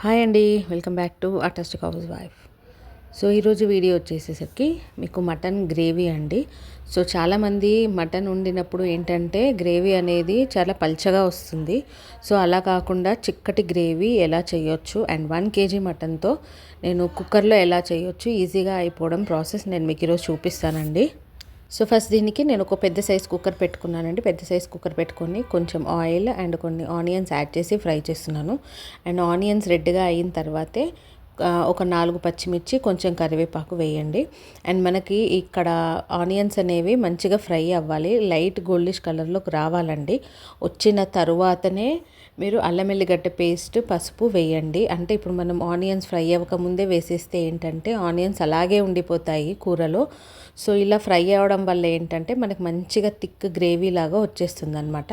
Hi అండి welcome back to అటాస్టిక్ housewife so ఈరోజు వీడియో వచ్చేసేసరికి మీకు మటన్ గ్రేవీ అండి. సో చాలామంది మటన్ వండినప్పుడు ఏంటంటే గ్రేవీ అనేది చాలా పల్చగా వస్తుంది. సో అలా కాకుండా చిక్కటి గ్రేవీ ఎలా చేయొచ్చు అండ్ వన్ కేజీ మటన్తో నేను కుక్కర్లో ఎలా చేయొచ్చు ఈజీగా అయిపోవడం ప్రాసెస్ నేను మీకు ఈరోజు చూపిస్తానండి. సో ఫస్ట్ దీనికి నేను ఒక పెద్ద సైజ్ కుక్కర్ పెట్టుకున్నానండి. పెద్ద సైజ్ కుక్కర్ పెట్టుకొని కొంచెం ఆయిల్ అండ్ కొన్ని ఆనియన్స్ యాడ్ చేసి ఫ్రై చేస్తున్నాను. అండ్ ఆనియన్స్ రెడ్గా అయిన తర్వాతే ఒక నాలుగు పచ్చిమిర్చి కొంచెం కరివేపాకు వేయండి. అండ్ మనకి ఇక్కడ ఆనియన్స్ అనేవి మంచిగా ఫ్రై అవ్వాలి. లైట్ గోల్డిష్ కలర్లోకి రావాలండి. వచ్చిన తరువాతనే మీరు అల్లం ఎల్లిగడ్డ పేస్ట్ పసుపు వేయండి. అంటే ఇప్పుడు మనం ఆనియన్స్ ఫ్రై అవ్వకముందే వేసేస్తే ఏంటంటే ఆనియన్స్ అలాగే ఉండిపోతాయి కూరలో. సో ఇలా ఫ్రై అవ్వడం వల్ల ఏంటంటే మనకు మంచిగా థిక్ గ్రేవీ లాగా వచ్చేస్తుంది అనమాట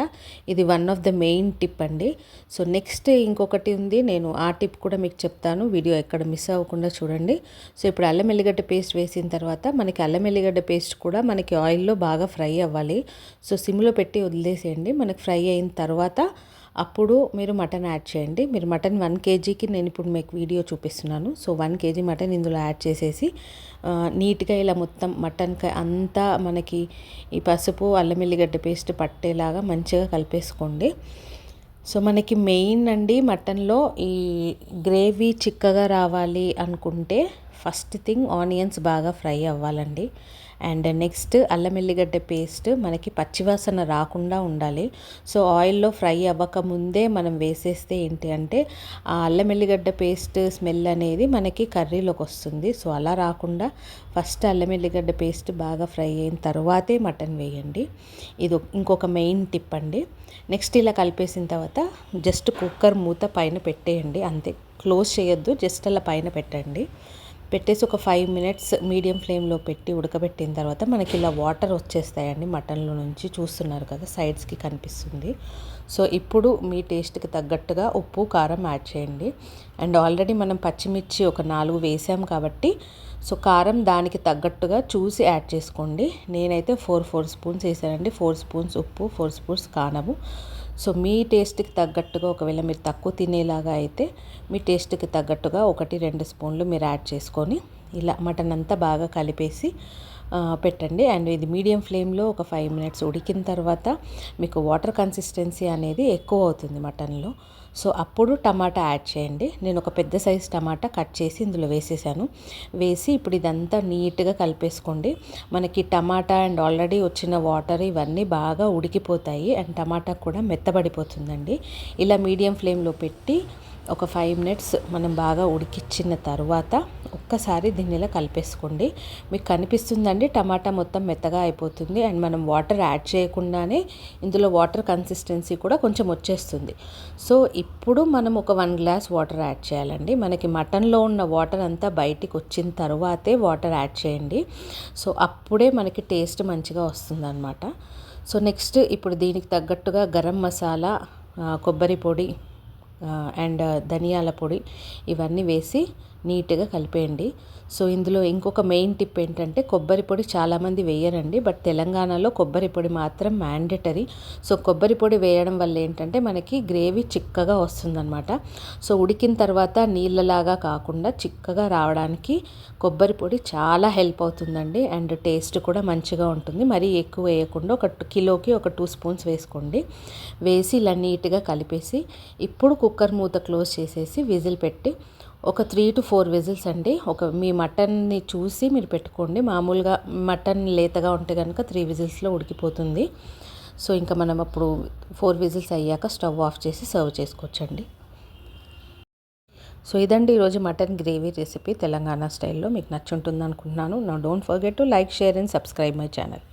ఇది one of the main tip అండి. సో నెక్స్ట్ ఇంకొకటి ఉంది. నేను ఆ టిప్ కూడా మీకు చెప్తాను. వీడియో ఎక్కడ మిస్ అవ్వకుండా చూడండి. సో ఇప్పుడు అల్లం ఎల్లిగడ్డ పేస్ట్ వేసిన తర్వాత మనకి అల్లం ఎల్లిగడ్డ పేస్ట్ కూడా మనకి ఆయిల్లో బాగా ఫ్రై అవ్వాలి. సో సిమ్లో పెట్టి వదిలేసేయండి. మనకి ఫ్రై అయిన తర్వాత అప్పుడు మీరు మటన్ యాడ్ చేయండి. మీరు మటన్ వన్ కేజీకి నేను ఇప్పుడు మీకు వీడియో చూపిస్తున్నాను. సో వన్ కేజీ మటన్ ఇందులో యాడ్ చేసేసి నీట్గా ఇలా మొత్తం మటన్ అంతా మనకి ఈ పసుపు అల్లం ఎల్లిగడ్డ పేస్ట్ పట్టేలాగా మంచిగా కలిపేసుకోండి. సో మనకి మెయిన్ అండి మటన్లో ఈ గ్రేవీ చిక్కగా రావాలి అనుకుంటే ఫస్ట్ థింగ్ ఆనియన్స్ బాగా ఫ్రై అవ్వాలండి. అండ్ నెక్స్ట్ అల్లం ఎల్లిగడ్డ పేస్ట్ మనకి పచ్చివాసన రాకుండా ఉండాలి. సో ఆయిల్లో ఫ్రై అవ్వక ముందే మనం వేసేస్తే ఏంటి అంటే ఆ అల్లం ఎల్లిగడ్డ పేస్ట్ స్మెల్ అనేది మనకి కర్రీలోకి వస్తుంది. సో అలా రాకుండా ఫస్ట్ అల్లం ఎల్లిగడ్డ పేస్ట్ బాగా ఫ్రై అయిన తర్వాతే మటన్ వేయండి. ఇది ఇంకొక మెయిన్ టిప్ అండి. నెక్స్ట్ ఇలా కలిపేసిన తర్వాత జస్ట్ కుక్కర్ మూత పైన పెట్టేయండి. అంతే. క్లోజ్ చేయొద్దు. జస్ట్ అలా పైన పెట్టండి. పెట్టేసి ఒక ఫైవ్ మినిట్స్ మీడియం ఫ్లేమ్లో పెట్టి ఉడకబెట్టిన తర్వాత మనకి ఇలా వాటర్ వచ్చేస్తాయండి మటన్లో నుంచి చూస్తున్నారు కదా సైడ్స్కి కనిపిస్తుంది. సో ఇప్పుడు మీ టేస్ట్కి తగ్గట్టుగా ఉప్పు కారం యాడ్ చేయండి. అండ్ ఆల్రెడీ మనం పచ్చిమిర్చి ఒక నాలుగు వేసాం కాబట్టి సో కారం దానికి తగ్గట్టుగా చూసి యాడ్ చేసుకోండి. నేనైతే ఫోర్ ఫోర్ స్పూన్స్ వేసానండి. ఫోర్ స్పూన్స్ ఉప్పు ఫోర్ స్పూన్స్ కారము. సో మీ టేస్ట్కి తగ్గట్టుగా ఒకవేళ మీరు తక్కువ తినేలాగా అయితే మీ టేస్ట్కి తగ్గట్టుగా ఒకటి రెండు స్పూన్లు మీరు యాడ్ చేసుకొని ఇలా మటన్ అంతా బాగా కలిపేసి పెట్టండి. అండ్ ఇది మీడియం ఫ్లేమ్లో ఒక ఫైవ్ మినిట్స్ ఉడికిన తర్వాత మీకు వాటర్ కన్సిస్టెన్సీ అనేది ఎక్కువ అవుతుంది మటన్లో. సో అప్పుడు టమాటా యాడ్ చేయండి. నేను ఒక పెద్ద సైజ్ టమాటా కట్ చేసి ఇందులో వేసేసాను. వేసి ఇప్పుడు ఇదంతా నీట్గా కలిపేసుకోండి. మనకి టమాటా అండ్ ఆల్రెడీ వచ్చిన వాటర్ ఇవన్నీ బాగా ఉడికిపోతాయి అండ్ టమాటా కూడా మెత్తబడిపోతుందండి. ఇలా మీడియం ఫ్లేమ్లో పెట్టి ఒక ఫైవ్ మినిట్స్ మనం బాగా ఉడికిచ్చిన తర్వాత ఒక్కసారి దీన్ని ఇలా కలిపేసుకోండి. మీకు కనిపిస్తుందండి టమాటా మొత్తం మెత్తగా అయిపోతుంది. అండ్ మనం వాటర్ యాడ్ చేయకుండానే ఇందులో వాటర్ కన్సిస్టెన్సీ కూడా కొంచెం వచ్చేస్తుంది. సో ఇప్పుడు మనం ఒక వన్ గ్లాస్ వాటర్ యాడ్ చేయాలండి. మనకి మటన్లో ఉన్న వాటర్ అంతా బయటికి వచ్చిన తర్వాతే వాటర్ యాడ్ చేయండి. సో అప్పుడే మనకి టేస్ట్ మంచిగా వస్తుందన్నమాట. సో నెక్స్ట్ ఇప్పుడు దీనికి తగ్గట్టుగా గరం మసాలా కొబ్బరి పొడి అండ్ ధనియాల పొడి ఇవన్నీ వేసి నీట్గా కలిపేయండి. సో ఇందులో ఇంకొక మెయిన్ టిప్ ఏంటంటే కొబ్బరి పొడి చాలామంది వేయరండి. బట్ తెలంగాణలో కొబ్బరి పొడి మాత్రం మ్యాండేటరీ. సో కొబ్బరి పొడి వేయడం వల్ల ఏంటంటే మనకి గ్రేవీ చిక్కగా వస్తుందన్నమాట. సో ఉడికిన తర్వాత నీళ్ళలాగా కాకుండా చిక్కగా రావడానికి కొబ్బరి పొడి చాలా హెల్ప్ అవుతుందండి. అండ్ టేస్ట్ కూడా మంచిగా ఉంటుంది. మరీ ఎక్కువ వేయకుండా ఒక కిలోకి ఒక టూ స్పూన్స్ వేసుకోండి. వేసి ఇలా నీట్గా కలిపేసి ఇప్పుడు కుక్కర్ మూత క్లోజ్ చేసేసి విజిల్ పెట్టి ఒక త్రీ టు ఫోర్ విజిల్స్ అండి. ఒక మీ మటన్ని చూసి మీరు పెట్టుకోండి. మామూలుగా మటన్ లేతగా ఉంటే కనుక త్రీ విజిల్స్లో ఉడికిపోతుంది. సో ఇంకా మనం అప్పుడు ఫోర్ విజిల్స్ అయ్యాక స్టవ్ ఆఫ్ చేసి సర్వ్ చేసుకోవచ్చండి. సో ఇదండి ఈరోజు మటన్ గ్రేవీ రెసిపీ తెలంగాణ స్టైల్లో. మీకు నచ్చుంటుంది అనుకుంటున్నాను నా don't forget to like share and subscribe my channel